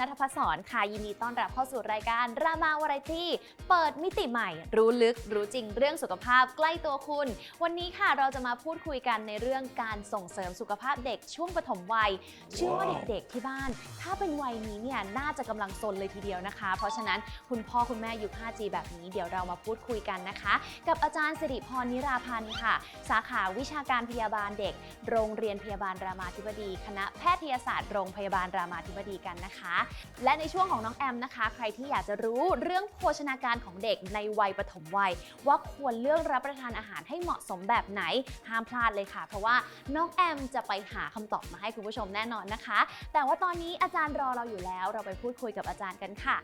วัสดีค่ะดาวนัทพศรค่ะยินดีต้อนรับเข้าสู่รายการรามาวาไรตี้เปิดมิติใหม่ รู้ลึกรู้จริงเรื่องสุขภาพใกล้ตัวคุณ วันนี้ค่ะเราจะมาพูดคุยกันในเรื่องการส่งเสริมสุขภาพเด็กช่วงปฐมวัย เชื่อว่าเด็กๆที่บ้าน ถ้าเป็นวัยนี้เนี่ยน่าจะกำลังซนเลยทีเดียวนะคะ เพราะฉะนั้นคุณพ่อคุณแม่ยุค 5G แบบนี้เดี๋ยวเรามาพูดคุยกันนะคะ กับอาจารย์สิริพรนิราพันธ์ค่ะ สาขาวิชาการพยาบาลเด็ก โรงเรียนพยาบาลรามาธิบดี คณะแพทยศาสตร์โรงพยาบาลรามาธิบดีกันนะคะและในช่วงของน้องแอมนะคะ ใครที่อยากจะรู้เรื่องโภชนาการของเด็กในวัยปฐมวัย ว่าควรเลือกรับประทานอาหารให้เหมาะสมแบบไหนห้ามพลาดเลยค่ะ เพราะว่าน้องแอมจะไปหาคำตอบมาให้คุณผู้ชมแน่นอนนะคะ แต่ว่าตอนนี้อาจารย์รอเราอยู่แล้ว เราไปพูดคุยกับอาจารย์กันค่ะ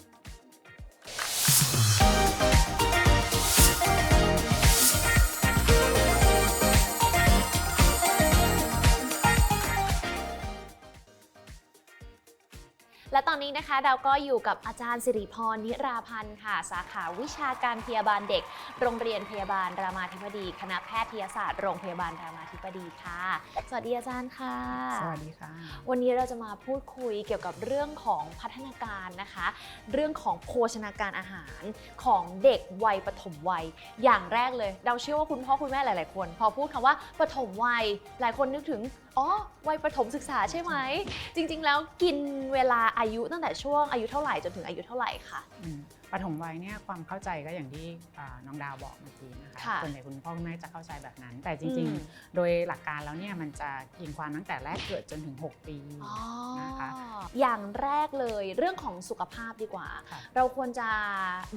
นนี้นะคะเราก็อยู่กับอาจารย์สิริพรนิราพันธ์ค่ะ สาขาวิชาการพยาบาลเด็ก โรงเรียนพยาบาลรามาธิบดี คณะแพทยศาสตร์โรงพยาบาลรามาธิบดีค่ะ สวัสดีอาจารย์ค่ะ สวัสดีค่ะ วันนี้เราจะมาพูดคุยเกี่ยวกับเรื่องของพัฒนาการนะคะ เรื่องของโภชนาการอาหารของเด็กวัยปฐมวัย อย่างแรกเลย เราเชื่อว่าคุณพ่อคุณแม่หลาย ๆ คน พอพูดคำว่าปฐมวัย หลายคนนึกถึง อ๋อ วัยประถมศึกษาใช่ไหม จริง ๆ แล้วกินเวลาอายุตั้งแต่ช่วงอายุเท่าไหร่จนถึงอายุเท่าไหร่คะ ปฐมวัยเนี่ยความเข้าใจก็อย่างที่อ่าน้องดาวบอกเมื่อกี้นะคะค่ะส่วนใหญ่คุณพ่อคุณแม่จะเข้าใจแบบนั้น แต่จอืริงมๆโดยหลักการแล้วเนี่ยมันจะกินความตั้งแต่แรกเกิดจนถึง 6 ปีอ๋อนะคะอย่างแรกเลยเรื่องของสุขภาพดีกว่าค่ะเราควรจะ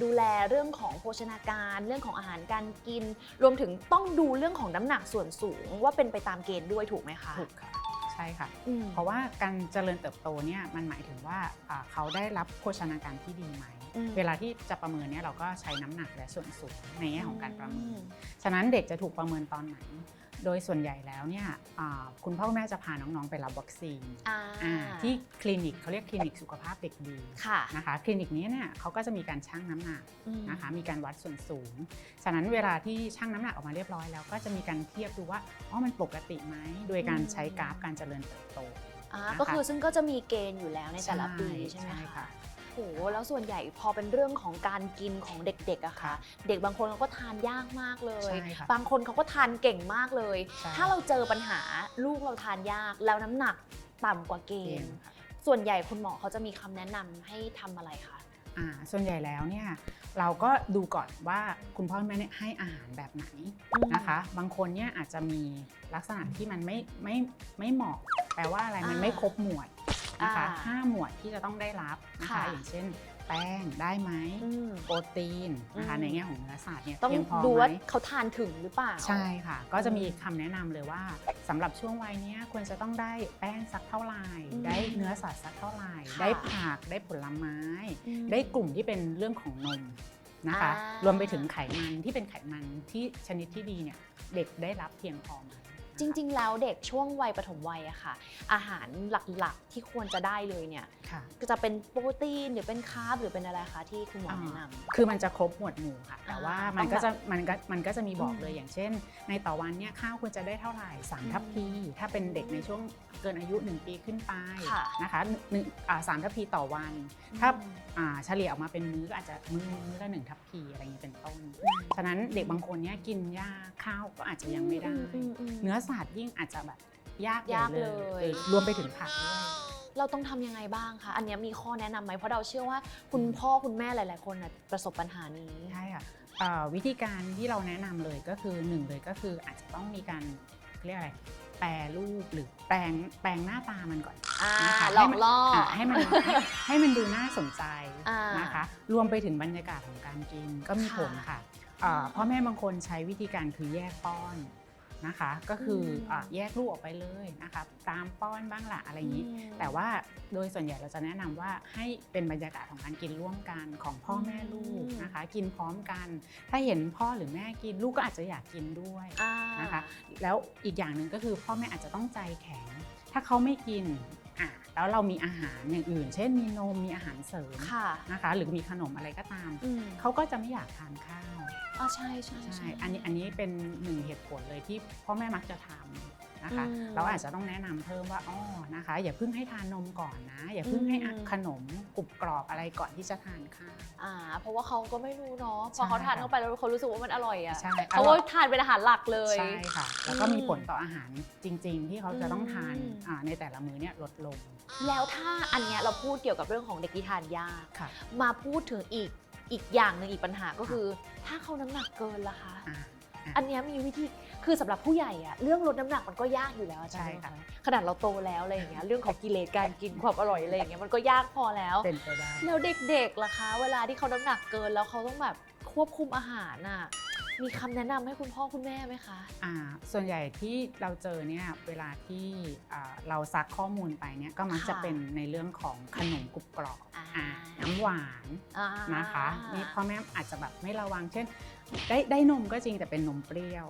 ดูแลเรื่องของโภชนาการ เรื่องของอาหารการกิน รวมถึงต้องดูเรื่องของน้ำหนักส่วนสูง ว่าเป็นไปตามเกณฑ์ด้วยถูกไหมคะถูกค่ะใช่ค่ะอืมเพราะว่าการเจริญเติบโตเนี่ยมันหมายถึงว่าอ่าเขาได้รับโภชนาการที่ดีไหมอืม เวลาที่จะประเมินเนี่ยเราก็ใช้น้ำหนักและส่วนสูงในแง่ของการประเมิอืนมฉะนั้นเด็กจะถูกประเมินตอนไหน โดยส่วนใหญ่แล้วเนี่ยอ่าคุณพ่อคุณแม่จะพาน้องๆไปรับวัคซีนอ่าอ่าที่คลินิกเขาเรียกคลินิกสุขภาพเด็กดีค่ะนะคะคลินิกนี้เนี่ยเขาก็จะมีการชั่งน้ำหนักอืมนะคะมีการวัดส่วนสูง ฉะนั้นเวลาที่ชั่งน้ำหนักออกมาเรียบร้อยแล้วก็จะมีการเทียบดูว่าอ๋อมันปกติไหมโดยการใช้กราฟการเจริญเติบโตอ่านะคะก็คือซึ่งก็จะมีเกณฑ์อยู่แล้วในแต่ละปีใช่ใช่ไหมใช่คะค่ะโอ้โหแล้วส่วนใหญ่พอเป็นเรื่องของการกินของเด็กๆอะค่ะค่ะ เด็กบางคนเขาก็ทานยากมากเลย ใช่ค่ะบางคนเขาก็ทานเก่งมากเลย ใช่ ถ้าเราเจอปัญหาลูกเราทานยาก แล้วน้ำหนักต่ำกว่าเกเกณณฑ์ฑ์ค่ะส่วนใหญ่คุณหมอเขาจะมีคำแนะนำให้ทำอะไรคะ อ่าส่วนใหญ่แล้วเนี่ยเราก็ดูก่อนว่าคุณพ่อคุณแม่เนี่ยให้อาหารแบบไหนนะคะ บางคนเนี่ยอาจจะมีลักษณะที่มันไม่ไม่ไม่เหมาะ แปลว่าอะไรมันไม่ครบหมวด นะคะอ่าห้าหมวดที่จะต้องได้รับนะคะค่ะอย่างเช่น แป้งได้ไหมอืม โปรตีนนะคะอืม ในแง่ของเนื้อสัตว์เนี่ยต้องเพียงพอดูไหมว่าเขาทานถึงหรือเปล่า ใช่ค่ะ ก็จะมีคำแนะนำเลยว่าสำหรับช่วงวัยเนี้ยควรจะต้องได้แป้งสักเท่าไหร่อืมได้เนื้อสัตว์สักเท่าไหร่ ค่ะ ได้ผักได้ผลไม้ อืม ได้กลุ่มที่เป็นเรื่องของนมนะคะ อ่าร รวมไปถึงไขมันที่เป็นไขมันที่ชนิดที่ดีเนี่ยเด็กได้รับเพียงพอไหม จริง ๆ แล้วเด็กช่วงวัยปฐมวัยอะค่ะ อาหารหลักๆที่ควรจะได้เลยเนี่ยๆค่ะ ก็จะเป็นโปรตีนหรือเป็นคาร์บหรือเป็นอะไรคะที่คุณหมอแนะนำ คือมันจะครบหมวดหมู่ค่ะ แต่อ่าว่ามันก็จะมันก็มันก็จะมีบอกอืมเลยอย่างเช่น ในต่อวันเนี่ยข้าวควรจะได้เท่าไหร่สามอืมทัพพีถ้าเป็นเด็กในช่วงเกินอายุ 1 ปีขึ้นไปค่ะนะคะหนึ่งอ่าสามทัพพีต่อวัน ถ้าอ่าเฉลี่ยออกมาเป็นมื้อก็อาจจะมื้อมื้อละหนึ่งทัพพีอะไรอย่างนี้เป็นต้น ฉะนั้นเด็กบางคนเนี่ยกินยากข้าวก็อาจจะยังไม่ได้อืมอืมเนื้อสัตว์ยิ่งอาจจะแบบยากใหญ่ยากเลเลยยรวมไปถึงผักด้วยเราต้องทำยังไงบ้างคะอันเนี้ยมีข้อแนะนำไหมเพราะเราเชื่อว่าคุณพ่อคุณแม่หลาย ๆ คนน่ะประสบปัญหานี้ใช่ค่ะเอ่อวิธีการที่เราแนะนำเลยก็คือหนึ่งเลยก็คืออาจจะต้องมีการเรียกอะไร แปรรูปหรือแปลงแปลงหน้าตามันก่อนอ่านะคะหลอกล่อ ให้มันาให้มันให้ให้มันดูน่าสนใจอ่านนะคะ รวมไปถึงบรรยากาศของการกินก็มีค่ะผลค่ะเอ่อพ่อแม่บางคนใช้วิธีการคือแยกป้อน นะคะ ก็คืออมะแยกลูกออกไปเลยนะคะตามป้อนบ้างละอะไรอย่างนี้อืมแต่ว่าโดยส่วนใหญ่เราจะแนะนำว่าให้เป็นบรรยากาศของการกินร่วมกันของพ่อแม่ลูกอืมนะคะ กินพร้อมกัน ถ้าเห็นพ่อหรือแม่กินลูกก็อาจจะอยากกินด้วยอ่านะคะ แล้วอีกอย่างหนึ่งก็คือพ่อแม่อาจจะต้องใจแข็ง ถ้าเขาไม่กินอะ แล้วเรามีอาหารอย่างอื่น เช่นมีนมมีอาหารเสริมค่ะนะคะหรือมีขนมอะไรก็ตามอืมเขาก็จะไม่อยากทานข้าวอ่าใช่ใช่ใช่ใช่อันนี้อันนี้เป็นหนึ่งเหตุผลเลยที่พ่อแม่มักจะทำ นะคะอืมเราอาจจะต้องแนะนำเพิ่มว่าอ๋อนะคะ อย่าเพิ่งให้ทานนมก่อนนะ อย่าเพิ่งให้อะอืมขนมกรุบกรอบอะไรก่อนที่จะทานข้าวอ่า เพราะว่าเขาก็ไม่รู้เนาะพใช่อเขาทานค่ะเข้าไปแล้วเขารู้สึกว่ามันอร่อยอะใช่เขาก็ทานเป็นอาหารหลักเลยใช่ค่ะ แล้วก็มีอืมผลต่ออาหารจริง ๆ ที่เขาจะต้องทานอืมอ่าในแต่ละมื้อเนี่ยลดลง แล้วถ้าอันเนี้ยเราพูดเกี่ยวกับเรื่องของเด็กที่ทานยากค่ะมาพูดถึงอีกอีกอย่างหนึ่งอีกปัญหาก็คือ ถ้าเขาน้ำหนักเกินล่ะคะ อ่าอันเนี้ยมีวิธีคือสำหรับผู้ใหญ่อะเรื่องลดน้ำหนักมันก็ยากอยู่แล้วอาจารย์ใช่ค่ะขนาดเราโตแล้วอะไรอย่างเงี้ยเรื่องของกิเลสการกินความอร่อยอะไรอย่างเงี้ยมันก็ยากพอแล้วเป็นไปได้แล้วเด็กๆล่ะคะ เวลาที่เขาน้ำหนักเกินแล้วเขาต้องแบบควบคุมอาหารน่ะ มีคำแนะนำให้คุณพ่อคุณแม่ไหมคะ อ่าส่วนใหญ่ที่เราเจอเนี่ยเวลาที่อ่าเราซักข้อมูลไปเนี่ยก็มักจะค่ะเป็นในเรื่องของขนมกรุบกรอบอ่า อ่าน้ำหวานอ่านะคะนี่พ่อแม่อาจจะแบบไม่ระวังเช่น ได้ได้นมก็จริงแต่เป็นนมเปรี้ยว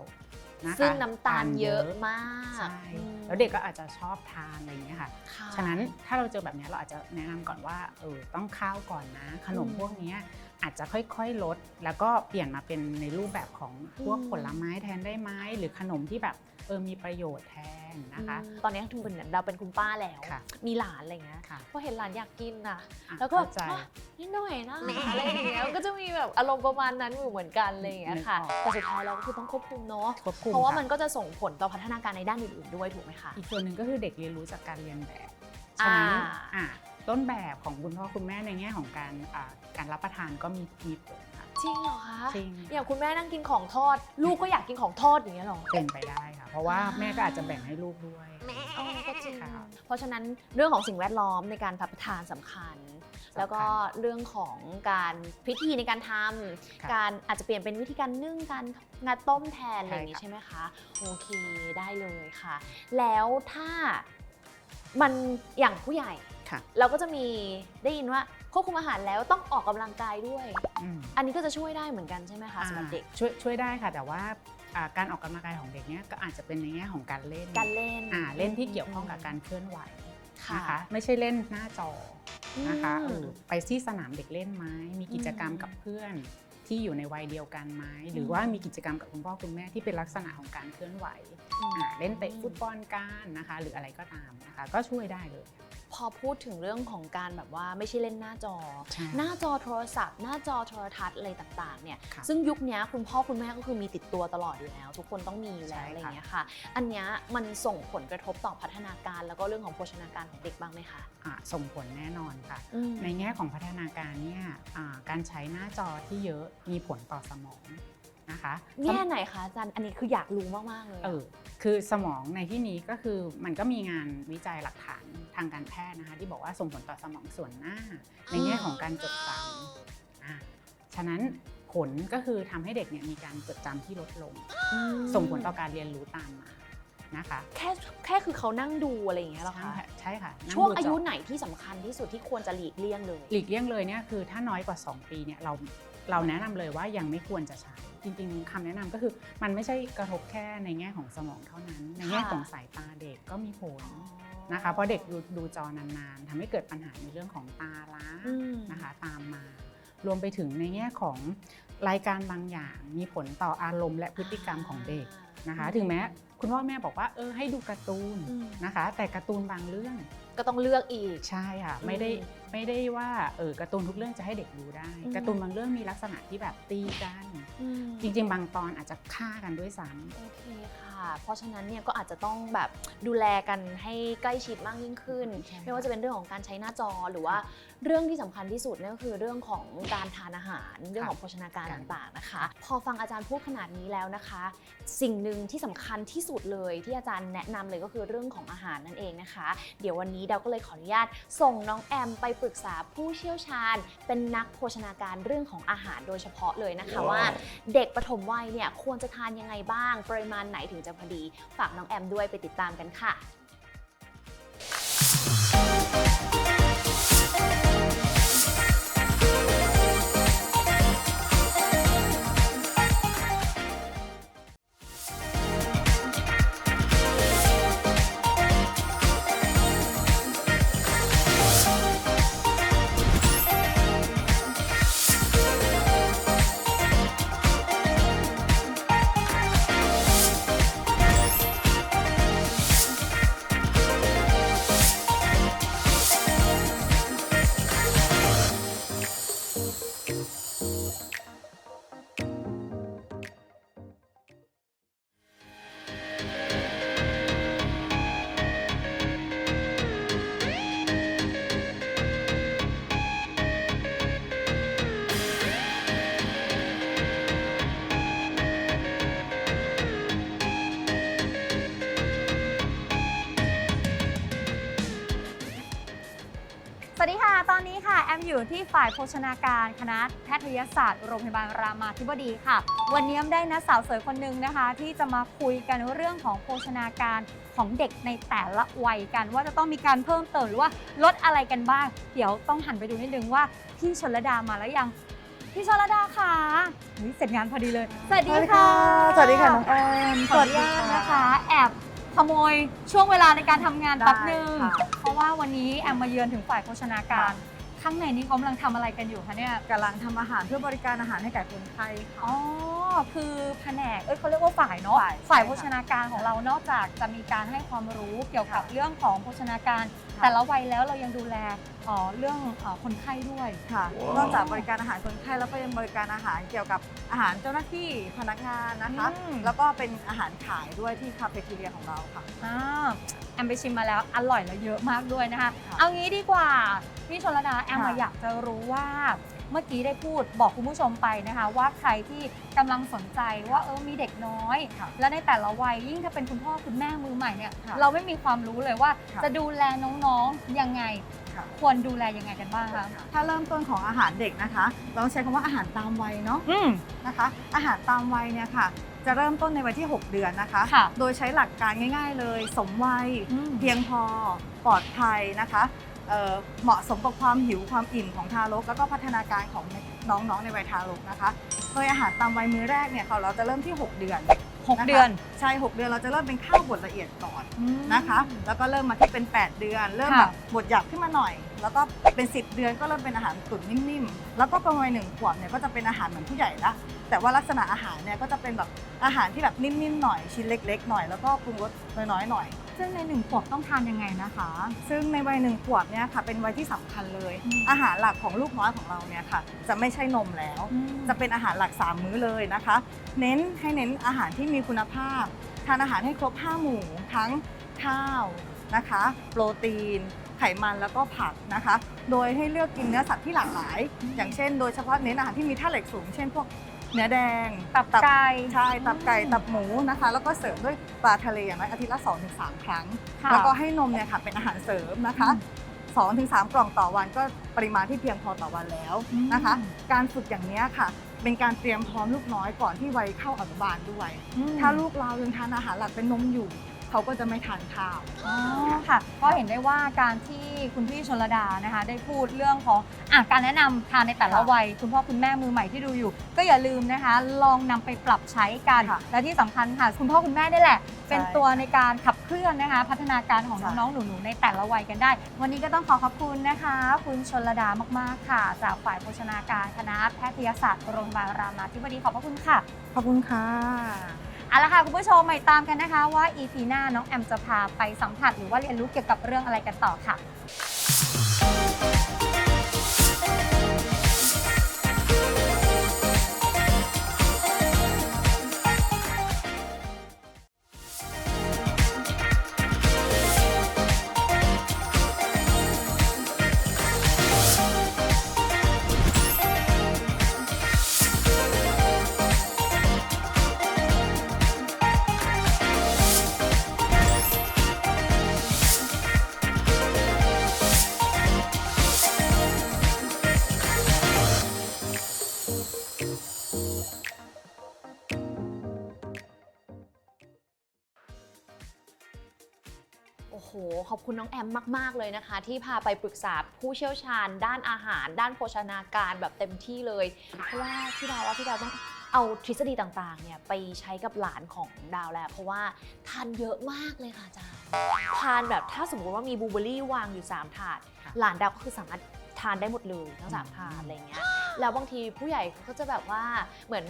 นะคะซึ่งน้ำตาลทเยอะมากใช่อืมแล้วเด็กก็อาจจะชอบทานอะไรอย่างเงี้ยค่ะ ค่ะ ฉะนั้นถ้าเราเจอแบบเนี้ยเราอาจจะแนะนำก่อนว่าเออต้องข้าวก่อนนะ ขนมอืม พวกเนี้ย อาจจะค่อยๆลด แล้วก็เปลี่ยนมาเป็นในรูปแบบของพวกอืมผลไม้แทนได้ไหมหรือขนมที่แบบเออมีประโยชน์แทนนะคะอืมตอนนี้ถึงเป็นเราเป็นคุณป้าแล้ว ค่ะมีหลานอะไรเงี้ยค่ะพอเห็นหลานอยากกินน่ะอะแล้วก็เข้าใจ อะนิดหน่อยนะอะไรอย่างเงี้ยก็จะมีแบบอารมณ์ประมาณนั้นอยู่เหมือนกันอะไรอย่างเงี้ยค่ะนึกออก แต่สุดท้ายเราก็คือต้องควบคุมเนาะควบคุมเพราะว่าค่มันก็จะส่งผลต่อพัฒนาการในด้านอื่นๆด้วยถูกไหมคะ อีกส่วนหนึ่งก็คือเด็กเรียนรู้จากการเรียนแบบอ่าฉะนั้นอะ ต้นแบบของคุณพ่อคุณแม่ในแง่ของการอ่าการรับประทานก็มีมีผลค่ะ จริงเหรอคะจริง อย่างคุณแม่นั่งกินของทอด ลูกก็อยากกินของทอดอย่างเงี้ยเหรอเป็นไปได้ค่ะ เพราะว่าอ่าแม่ก็อาจจะแบ่งให้ลูกด้วยอ๋อก็จริงค่ะเพราะฉะนั้นเรื่องของสิ่งแวดล้อมในการรับประทานสำคัญ แล้วก็เรื่องของการพิธีในการทำค่ะการอาจจะเปลี่ยนเป็นวิธีการนึ่งการงาต้มแทนอะไรอย่างนี้ใช่ค่ะใช่ไหมคะโอเคได้เลยค่ะ แล้วถ้ามันอย่างผู้ใหญ่ ค่ะ เราก็จะมีได้ยินว่าควบคุมอาหารแล้วต้องออกกำลังกายด้วย อืมอันนี้ก็จะช่วยได้เหมือนกันใช่ไหมคะสำหรับเด็ก อ่าช่วยช่วยได้ค่ะ แต่ว่าอ่าการออกกำลังกายของเด็กเนี้ยก็อาจจะเป็นในแง่ของการเล่นการเล่นอ่าเล่นที่เกี่ยวข้องกับการเคลื่อนไหวค่ะนะคะ ไม่ใช่เล่นหน้าจอนะคะอืมเออไปที่สนามเด็กเล่นไหมมีกิจกรรมกับเพื่อนที่อยู่ในวัยเดียวกันไหมหรือว่ามีกิจกรรมกับคุณพ่อคุณแม่ที่เป็นลักษณะของการเคลื่อนไหวอ่าเล่นเตะฟุตบอลกันนะคะ หรืออะไรก็ตามนะคะ ก็ช่วยได้เลย พอพูดถึงเรื่องของการแบบว่าไม่ใช่เล่นหน้าจอใช่หน้าจอโทรศัพท์ หน้าจอโทรทัศน์อะไรต่างๆเนี่ยค่ะซึ่งยุคเนี้ยคุณพ่อคุณแม่ก็คือมีติดตัวตลอดอยู่แล้ว ทุกคนต้องมีอยู่แล้วใช่ค่ะอะไรอย่างเงี้ยค่ะ อันเนี้ยมันส่งผลกระทบต่อพัฒนาการ แล้วก็เรื่องของโภชนาการของเด็กบ้างไหมคะอ่าส่งผลแน่นอนค่ะอืมในแง่ของพัฒนาการเนี่ยอ่าการใช้หน้าจอที่เยอะมีผลต่อสมองนะคะแง่ไหนคะอาจารย์อันนี้คืออยากรู้มาก ๆ เลยเออคือสมองในที่นี้ก็คือมันก็มีงานวิจัยหลักฐาน ทางการแพทย์นะคะ ที่บอกว่าส่งผลต่อสมองส่วนหน้า ในแง่ของการจดจำอะฉะนั้นผลก็คือทำให้เด็กเนี่ยมีการจดจำที่ลดลงมส่งผลต่อการเรียนรู้ตามมานะคะแค่แค่คือเขานั่งดูอะไรอย่างเงี้ยเหรอใช่คะค่ะใช่ค่ะนั่งช่วงดูจอายุไหนที่สำคัญที่สุดที่ควรจะหลีกเลี่ยงเลย หลีกเลี่ยงเลยเนี่ยคือถ้าน้อยกว่า 2 ปีเนี่ยเราเราแนะนำเลยว่ายังไม่ควรจะใช้จริงๆคำแนะนำก็คือมันไม่ใช่กระทบแค่ในแง่ของสมองเท่านั้น ในแง่ค่ะของสายตาเด็กก็มีผล นะคะเพราะเด็กดูดูจอนานๆทำให้เกิดปัญหาในเรื่องของตาล้าอืมนะคะตามมา รวมไปถึงในแง่ของรายการบางอย่างมีผลต่ออารมณ์และพฤติกรรมของเด็กนะคะ ถึงแม้คุณพ่อแม่บอกว่าเออให้ดูการ์ตูนอืมนะคะ แต่การ์ตูนบางเรื่องก็ต้องเลือกอีกใช่ค่ะอืมไม่ได้ไม่ได้ว่าเออการ์ตูนทุกเรื่องจะให้เด็กดูได้อืมการ์ตูนบางเรื่องมีลักษณะที่แบบตีกัน จริง ๆ บางตอนอาจจะฆ่ากันด้วยซ้ำโอเคค่ะเพราะฉะนั้นเนี่ยก็อาจจะต้องแบบดูแลกันให้ใกล้ชิดมากยิ่งขึ้นใช่ไม่ว่าจะเป็นเรื่องของการใช้หน้าจอหรือว่าเรื่องที่สำคัญที่สุดนั่นก็คือเรื่องของการทานอาหาร เรื่องของโภชนาการครับต่างๆนะคะ พอฟังอาจารย์พูดขนาดนี้แล้วนะคะ สิ่งหนึ่งที่สำคัญที่สุดเลยที่อาจารย์แนะนำเลยก็คือเรื่องของอาหารนั่นเองนะคะ เดี๋ยววันนี้เราก็เลยขออนุญาตส่งน้องแอมไปปรึกษาผู้เชี่ยวชาญ เป็นนักโภชนาการเรื่องของอาหารโดยเฉพาะเลยนะคะว่า เด็กปฐมวัยเนี่ยควรจะทานยังไงบ้าง ปริมาณไหนถึงจะพอดี ฝากน้องแอมด้วยไปติดตามกันค่ะ อมอยู่ที่ฝ่ายโภชนาการคณะแพทยศาสตร์โรงพยาบาลรามาธิบดีค่ะ วันนี้แอมได้นัดสาวสวยคนหนึ่งนะคะ ที่จะมาคุยกันเรื่องของโภชนาการของเด็กในแต่ละวัยกัน ว่าจะต้องมีการเพิ่มเติมหรือว่าลดอะไรกันบ้าง เดี๋ยวต้องหันไปดูนิดนึงว่าพี่ชนระดามาแล้วยังพี่ชนระดาค่ะอุ๊ยเสร็จงานพอดีเลย สวัสดีค่ะ สวัสดีค่ะน้องแอมขออนุญาตนะคะ แอบขโมยช่วงเวลาในการทำงานแป๊บหนึงได้ค่ะเพราะว่าวันนี้แอมมาเยือนถึงฝ่ายโภชนาการ ข้างในนี้เขากำลังทำอะไรกันอยู่คะเนี่ย กำลังทำอาหารเพื่อบริการอาหารให้แก่คนไข้ค่ะ อ๋อ คือแผนก เอ้ยเขาเรียกว่าฝ่ายเนาะ ฝ่าย ฝ่ายใช่โภค่ะชนาการของเรา นอกจากจะมีการให้ความรู้เกี่ยวกับค่ะเรื่องของโภชนาการค่ะ แต่ละวัยแล้วเรายังดูแลเอ่อเรื่องเอ่อคนไข้ด้วย ค่ะนอกจากบริการอาหารคนไข้แล้วก็ยังบริการอาหารเกี่ยวกับอาหารเจ้าหน้าที่พนักงานนะคะ อืม แล้วก็เป็นอาหารขายด้วยที่คาเฟ่ทีเรียของเราค่ะ อ่าแอมไปชิมมาแล้วอร่อยและเยอะมากด้วยนะคะ ค่ะเอางี้ดีกว่าพี่ชนระดาแอมค่ะ มาอยากจะรู้ว่า เมื่อกี้ได้พูดบอกคุณผู้ชมไปนะคะ ว่าใครที่กำลังสนใจว่าเออมีเด็กน้อยค่ะและในแต่ละวัยยิ่งถ้าเป็นคุณพ่อคุณแม่มือใหม่เนี่ยค่ะเราไม่มีความรู้เลยว่าค่ะจะดูแลน้องๆยังไงค่ะควรดูแลยังไงกันบ้างคะ ถ้าเริ่มต้นของอาหารเด็กนะคะ เราใช้คำว่าอาหารตามวัยเนาะอืมนะคะ อาหารตามวัยเนี่ยค่ะ จะเริ่มต้นในวัยที่ 6 เดือนนะคะค่ะโดยใช้หลักการง่าย ๆ เลย สมวัยอืมเพียงพอ ปลอดภัยนะคะ เอ่อเหมาะสมกับความหิวความอิ่มของทารก แล้วก็พัฒนาการของน้องๆในวัยทารกนะคะ โดยอาหารตามวัยมื้อแรกเนี่ยค่ะเราจะเริ่มที่ 6 เดือนหกะคะเดือน ใช่ 6 เดือนเราจะเริ่มเป็นข้าวบดละเอียดก่อนอืมนะคะ แล้วก็เริ่มมาที่เป็น 8 เดือน เริ่มค่ะแบบบดหยาบขึ้นมาหน่อย แล้วก็เป็น 10 เดือนก็เริ่มเป็นอาหารตุ๋นนิ่มๆ แล้วก็ประมาณหนึ่งขวบเนี่ยก็จะเป็นอาหารเหมือนผู้ใหญ่ละ แต่ว่าลักษณะอาหารเนี่ยก็จะเป็นแบบอาหารที่แบบนิ่มๆหน่อยชิ้นเล็ก ๆ หน่อยแล้วก็ปรุงรสน้อยๆหน่อย ซึ่งในหนึ่งขวบต้องทานยังไงนะคะ ซึ่งในวัยหนึ่งขวบเนี่ยค่ะเป็นวัยที่สำคัญเลย อืมอาหารหลักของลูกน้อยของเราเนี่ยค่ะ จะไม่ใช่นมแล้วจะเป็นอาหารหลัก 3 มื้อเลยนะคะ เน้นให้เน้นอาหารที่มีคุณภาพ ทานอาหารให้ครบ 5 หมู่ทั้งข้าวนะคะ โปรตีน ไขมันแล้วก็ผักนะคะ โดยให้เลือกกินเนื้อสัตว์ที่หลากหลาย อย่างเช่นโดยเฉพาะเน้นอาหารที่มีธาตุเหล็กสูง เช่นพวก เนื้อแดงตับไก่ใช่ตับไก่อืมตับหมูนะคะ แล้วก็เสริมด้วยปลาทะเลอย่างน้อยอาทิตย์ละ2-3ครั้ง ค่ะแล้วก็ให้นมเนี่ยค่ะเป็นอาหารเสริมนะคะ2อถึงสกล่องต่อวันก็ปริมาณที่เพียงพอต่อวันแล้วนะคะ อืม การฝึกอย่างนี้ยค่ะ เป็นการเตรียมพร้อมลูกน้อยก่อนที่วัยเข้าอนุบาลด้วย อืม ถ้าลูกเรายังทานอาหารหลักเป็นนมอยู่ เขาก็จะไม่ทานข้าว อ๋อค่ะก็เห็นได้ว่าการที่คุณพี่ชนระดานะคะได้พูดเรื่องของอะการแนะนำทานในแต่ละค่ะวัย คุณพ่อคุณแม่มือใหม่ที่ดูอยู่ ก็อย่าลืมนะคะ ลองนำไปปรับใช้กัน ค่ะและที่สำคัญค่ะ คุณพ่อคุณแม่นี่แหละ เป็นใช่ตัวในการขับเคลื่อนนะคะ พัฒนาการของใช่ น้องๆหนูๆในแต่ละวัยกันได้ วันนี้ก็ต้องขอขอบคุณนะคะ คุณชนระดามากๆค่ะ จากฝ่ายโภชนาการคณะแพทยศาสตร์โรงพยาบาลรามาธิบดีขอบพระคุณค่ะ ขอบคุณค่ะ เอาละค่ะคุณผู้ชมใหม่ตามกันนะคะว่า EP หน้าน้องแอมจะพาไปสัมผัสหรือว่าเรียนรู้เกี่ยวกับเรื่องอะไรกันต่อค่ะ ขอบคุณน้องแอมมาก ๆ เลยนะคะ ที่พาไปปรึกษาผู้เชี่ยวชาญ ด้านอาหาร ด้านโภชนาการแบบเต็มที่เลย เพราะว่าพี่ดาวว่าพี่ดาวต้องเอาทฤษฎีต่างๆ เนี่ยไปใช้กับหลานของดาวแล้ว เพราะว่าทานเยอะมากเลยค่ะอาจารย์ทานแบบถ้าสมมติว่ามีบลูเบอร์รี่วางอยู่ 3 ถาดค่ะหลานดาวก็คือสามารถทานได้หมดเลยทั้งสามถาดอะไรเงี้ยแล้วบางทีผู้ใหญ่เขาก็จะแบบว่าเหมือน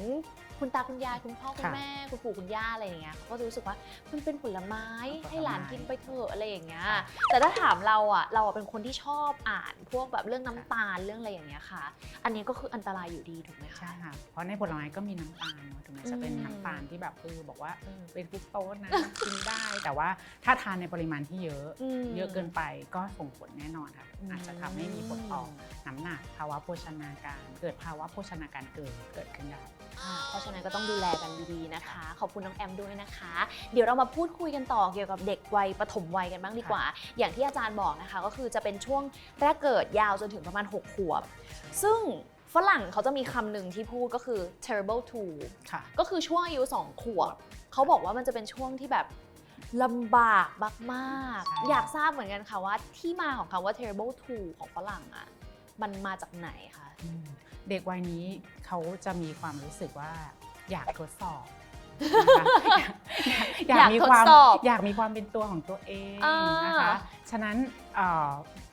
คุณตาคุณยายคุณพ่อคุณค่ะแม่คุณปู่คุณย่าอะไรอย่างเงี้ยเขาก็จะรู้สึกว่ามันเป็นผลไม้ผลไม้ให้หลานกินไปเถอะอะไรอย่างเงี้ยแต่ถ้าถามเราอะเราอะเป็นคนที่ชอบอ่านพวกแบบเรื่องน้ำตาลเรื่องอะไรอย่างเงี้ยค่ะ อันนี้ก็คืออันตรายอยู่ดีถูกไหมคะใช่ค่ะเพราะในผลไม้ก็มีน้ำตาลเนอะถึงแม้จะเป็นอืมน้ำตาลที่แบบเออบอกว่าอืมเป็นฟรุกโตสนะกินได้ แต่ว่าถ้าทานในปริมาณที่เยอะมเยอะเกินไปก็ส่งผลแน่นอนค่ะอืมอาจจะทำให้มีผลต่อน้ำหนักภาวะโภชนาการ เกิดภาวะโภชนาการเกินเกิดขึ้นได้อ่าเพราะฉะฉะนั้นก็ต้องดูแลกันดีๆนะคะ ขอบคุณน้องแอมด้วยนะคะ เดี๋ยวเรามาพูดคุยกันต่อเกี่ยวกับเด็กวัยปฐมวัยกันบ้างดีกว่า อย่างที่อาจารย์บอกนะคะ ก็คือจะเป็นช่วงแรกเกิดยาวจนถึงประมาณ 6 ขวบ ซึ่งฝรั่งเขาจะมีคำหนึ่งที่พูดก็คือ terrible two ค่ะก็คือช่วงอายุ 2 ขวบ เขาบอกว่ามันจะเป็นช่วงที่แบบ ลำบากมากใช่ ๆอยากทราบเหมือนกันค่ะว่าที่มาของคำว่า terrible two ของฝรั่งอะมันมาจากไหนคะ อืมเด็กวัยนี้เขาจะมีความรู้สึกว่าอยากทดสอบนะคะอยากมีความอยากทดสอบอยากมีความเป็นตัวของตัวเองอ่าน นะคะฉะนั้นเอ่อ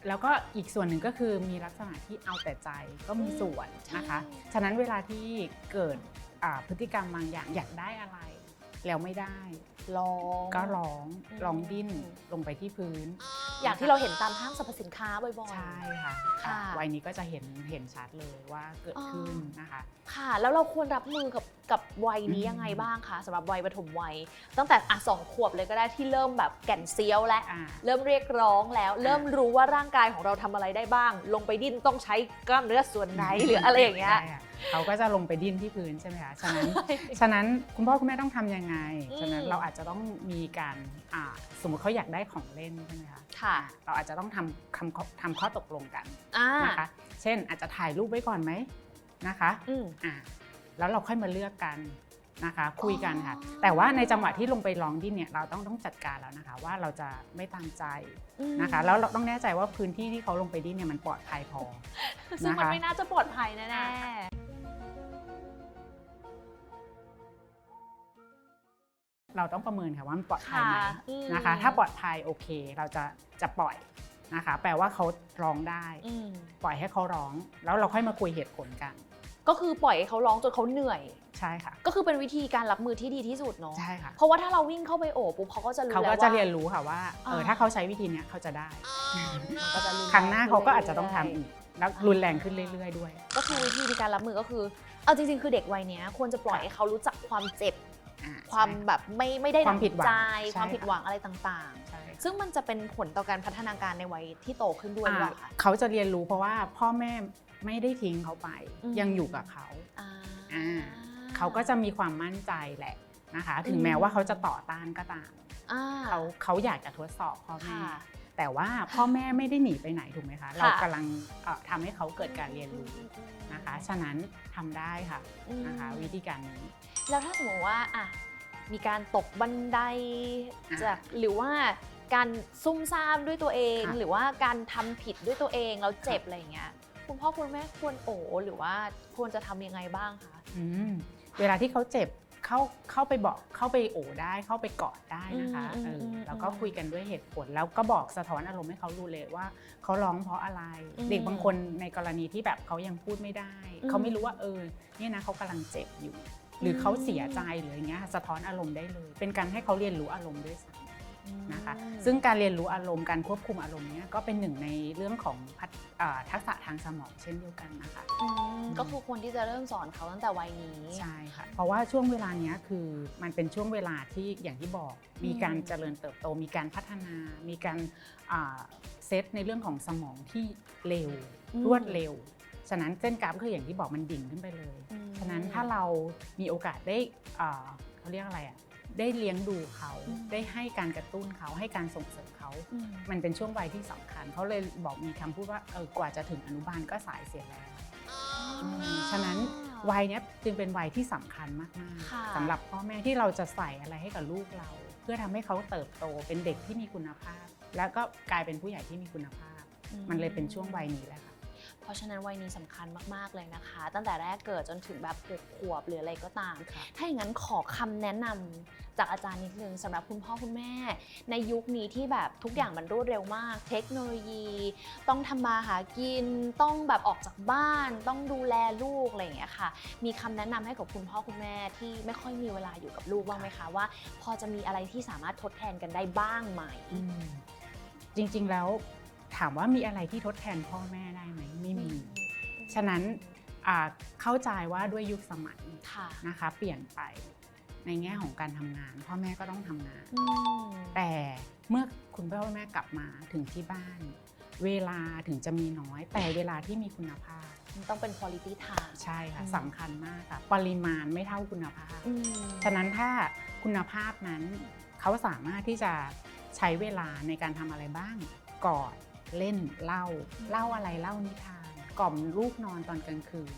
แล้วก็อีกส่วนหนึ่งก็คือมีลักษณะที่เอาแต่ใจก็มีส่วนนะคะฉะนั้นเวลาที่เกิดอ่าพฤติกรรมบางอย่างอยากได้อะไร แล้วไม่ได้ ร้องก็ร้องอืมร้องดิ้นลงไปที่พื้น อย่างที่เราเห็นตามห้างสรรพสินค้าบ่อยๆ ใช่ค่ะค่ะวัยนี้ก็จะเห็นเห็นชัดเลยว่าเกิดขึ้นนะคะ ค่ะ แล้วเราควรรับมือกับกับวัยนี้อืมยังไงบ้างคะสำหรับวัยปฐมวัย ตั้งแต่อะสองขวบเลยก็ได้ที่เริ่มแบบแก่นเซียวและอ่าเริ่มเรียกร้องแล้ว เริ่มรู้ว่าร่างกายของเราทำอะไรได้บ้าง ลงไปดิ้นต้องใช้กล้ามเนื้อส่วนไหนหรืออะไรอย่างเงี้ยใช่ค่ะเขาก็จะลงไปดิ้นที่พื้นใช่ไหมคะ ฉะนั้น ฉะนั้นคุณพ่อคุณแม่ต้องทำยังไงอืมฉะนั้นเราอาจจะต้องมีการอ่าสมมติเขาอยากได้ของเล่นใช่ไหมคะ ค่ะ เราอาจจะต้องทำคำข้อทำข้อตกลงกันอ่านะคะ เช่นอาจจะถ่ายรูปไว้ก่อนไหมนะคะอืม อ่าแล้วเราค่อยมาเลือกกันนะคะ คุยกันค่ะ อ๋อ แต่ว่าในจังหวะที่ลงไปร้องดิ้นเนี่ยเราต้องต้องจัดการแล้วนะคะ ว่าเราจะไม่ตามใจอืมนะคะ แล้วเราต้องแน่ใจว่าพื้นที่ที่เขาลงไปดิ้นเนี่ยมันปลอดภัยพอ ซึ่งมันนะคะ ไม่น่าจะปลอดภัยแน่อ่ เราต้องประเมินค่ะว่ามันปลอดๆภัยไหมอืม นะคะ ถ้าปลอดภัยโอเค เราจะจะปล่อยนะคะ แปลว่าเขาร้องได้ อืมปล่อยให้เขาร้อง แล้วเราค่อยมาคุยเหตุผลกัน ก็คือปล่อยให้เขาร้องจนเขาเหนื่อย ใช่ค่ะ ก็คือเป็นวิธีการรับมือที่ดีที่สุดเนาะใช่ค่ะ เพราะว่าถ้าเราวิ่งเข้าไปโอบปุ๊บเขาก็จะรู้เขาแล้วก็ว่า จะเรียนรู้ค่ะว่าเอออ่าถ้าเขาใช้วิธีเนี้ยเขาจะได้มันก็จะรุนแครั้งหน้าเขาก็อาจจะต้องทำเรื่ยๆอีก แล้วรุนแรงขึ้นเรื่อย ๆ ด้วย ก็คือวิธีในการรับมือก็คือ เอาจริงๆ คือเด็กวัยเนี้ยควรจะปล่อยค่ะให้เขารู้จักความเจ็บอ่ ความใช่แบบไม่ไม่ได้ความผิดหวังใจ ใช่ความค่ะผิดหวังอะไรต่างใช่ ๆ ซึ่งมันจะเป็นผลต่อการพัฒนาการในวัยที่โตขึ้นด้วยหรือเปล่าคะ เขาจะเรียนรู้เพราะว่าพ่อแม่ไม่ได้ทิ้งเขาไป อืม ยังอยู่กับเขา อ่า อ่า เขาก็จะมีความมั่นใจแหละนะคะ ถึงอืมแม้ว่าเขาจะต่อต้านก็ตามอ่าเขาเขาอยากจะทดสอบพ่อแม่ค่ะแต่ว่าพ่อแม่ไม่ได้หนีไปไหนถูกไหมคะ เรากำลังเอ่อทำให้เขาเกิดการเรียนรู้นะคะ ฉะนั้นทำได้ค่ะอืมนะคะ วิธีการนี้ แล้วถ้าสมมติว่าอะมีการตกบันไดอ่าจากหรือว่าการซุ่มซ่ามด้วยตัวเองค่ะหรือว่าการทำผิดด้วยตัวเองแล้วเจ็บอะไรอย่างเงี้ยคุณพ่อคุณแม่ควรโอหรือว่าควรจะทำยังไงบ้างคะอืมเวลาที่เขาเจ็บเข้าเข้าไปบอกเข้าไปโอบได้เข้าไปกอดได้นะคะอืมเอออมแล้วก็อืมคุยกันด้วยเหตุผล แล้วก็บอกสะท้อนอารมณ์ให้เขารู้เลยว่าเขาร้องเพราะอะไรอืมเด็กบางคนในกรณีที่แบบเขายังพูดไม่ได้อืมเขาไม่รู้ว่าเออเนี่ยนะเขากำลังเจ็บอยู่ หรือเขาเสียใจหรืออย่างเงี้ยสะท้อนอารมณ์ได้เลย เป็นการให้เขาเรียนรู้อารมณ์ด้วยซ้ำ นะคะอืมซึ่งการเรียนรู้อารมณ์การควบคุมอารมณ์เนี้ยก็เป็นหนึ่งในเรื่องของพัฒอ่าทักษะทางสมองเช่นเดียวกันนะคะ อืมก็คือควรที่จะเริ่มสอนเขาตั้งแต่วัยนี้ ใช่ค่ะ เพราะว่าช่วงเวลาเนี้ยคือมันเป็นช่วงเวลาที่อย่างที่บอก มีการอืมเจริญเติบโต มีการพัฒนา มีการอ่าเซตในเรื่องของสมองที่เร็วรวดเร็ว ฉะนั้นเส้นกราฟก็คืออย่างที่บอกมันดิ่งขึ้นไปเลยอืมฉะนั้นถ้าเรามีโอกาสได้อ่าเขาเรียกอะไรอะได้เลี้ยงดูเขาอืมได้ให้การกระตุ้นเขาให้การส่งเสริมเขาอืมมันเป็นช่วงวัยที่สำคัญเขาเลยบอกมีคำพูดว่าเออกว่าจะถึงอนุบาลก็สายเสียแล้วอืมฉะนั้นวัยเนี้ยจึงเป็นวัยที่สำคัญมากค่ะๆสำหรับพ่อแม่ที่เราจะใส่อะไรให้กับลูกเรา เพื่อทำให้เขาเติบโตเป็นเด็กที่มีคุณภาพ แล้วก็กลายเป็นผู้ใหญ่ที่มีคุณภาพ มันเลยเป็นช่วงวัยนี้แหละค่ะ เพราะฉะนั้นวัยนี้สำคัญมากๆเลยนะคะ ตั้งแต่แรกเกิดจนถึงแบบหกขวบหรืออะไรก็ตามครับถ้าอย่างนั้นขอคำแนะนำจากอาจารย์นิดนึงสำหรับคุณพ่อคุณแม่ ในยุคนี้ที่แบบทุกอย่างมันรวดเร็วมาก เทคโนโลยี ต้องทำมาหากิน ต้องแบบออกจากบ้าน ต้องดูแลลูกอะไรอย่างเงี้ยค่ะ มีคำแนะนำให้กับคุณพ่อคุณแม่ที่ไม่ค่อยมีเวลาอยู่กับลูกบ้างไหมคะว่า พอจะมีอะไรที่สามารถทดแทนกันได้บ้างไหมอืมจริง ๆ แล้ว ถามว่ามีอะไรที่ทดแทนพ่อแม่ได้ไหมไม่มี ฉะนั้นอ่าเข้าใจว่าด้วยยุคสมัยค่ะนะคะเปลี่ยนไปในแง่ของการทำงาน พ่อแม่ก็ต้องทำงานอืมแต่เมื่อคุณพ่อคุณแม่กลับมาถึงที่บ้าน เวลาถึงจะมีน้อย แต่เวลาที่มีคุณภาพมันต้องเป็น quality time ใช่ค่ะอืมสำคัญมากค่ะ ปริมาณไม่เท่าคุณภาพอืมฉะนั้นถ้าคุณภาพนั้นเขาสามารถที่จะใช้เวลาในการทำอะไรบ้างกอด เล่นเล่าเล่าอะไรเล่านิทานกล่อมลูกนอนตอนกลางคืน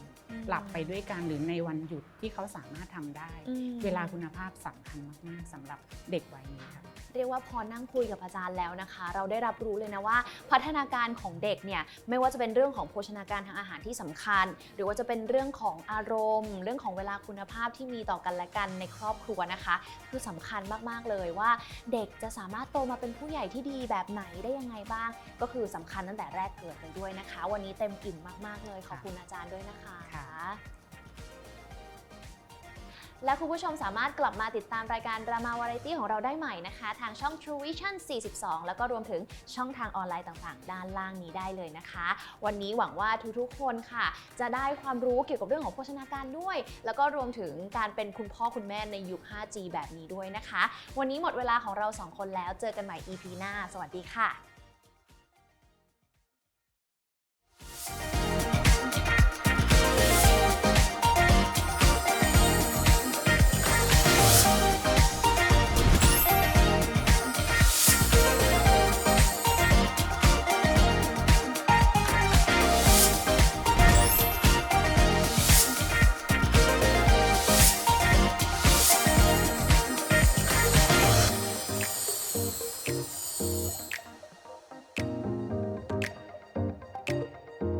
หลับไปด้วยกันหรือในวันหยุดที่เขาสามารถทำได้อืมเวลาคุณภาพสำคัญมากๆสำหรับเด็กวัยนี้ค่ะ เรียกว่าพอนั่งคุยกับอาจารย์แล้วนะคะ เราได้รับรู้เลยนะว่า พัฒนาการของเด็กเนี่ยไม่ว่าจะเป็นเรื่องของโภชนาการทางอาหารที่สำคัญ หรือว่าจะเป็นเรื่องของอารมณ์ เรื่องของเวลาคุณภาพที่มีต่อกันและกันในครอบครัวนะคะ คือสำคัญมากๆเลยว่า เด็กจะสามารถโตมาเป็นผู้ใหญ่ที่ดีแบบไหนได้ยังไงบ้าง ก็คือสำคัญตั้งแต่แรกเกิดเลยด้วยนะคะ วันนี้เต็มอิ่มมากๆเลยขอบคุณอาจารย์ด้วยนะคะค่ะ และคุณผู้ชมสามารถกลับมาติดตามรายการรามาวาไรตี้ของเราได้ใหม่นะคะ ทางช่อง True Vision 42 แล้วก็รวมถึงช่องทางออนไลน์ต่างๆ ด้านล่างนี้ได้เลยนะคะ วันนี้หวังว่าทุกๆ คนค่ะ จะได้ความรู้เกี่ยวกับเรื่องของโภชนาการด้วย แล้วก็รวมถึงการเป็นคุณพ่อคุณแม่ในยุค 5G แบบนี้ด้วยนะคะ วันนี้หมดเวลาของเราสองคนแล้วเจอกันใหม่ EP หน้า สวัสดีค่ะ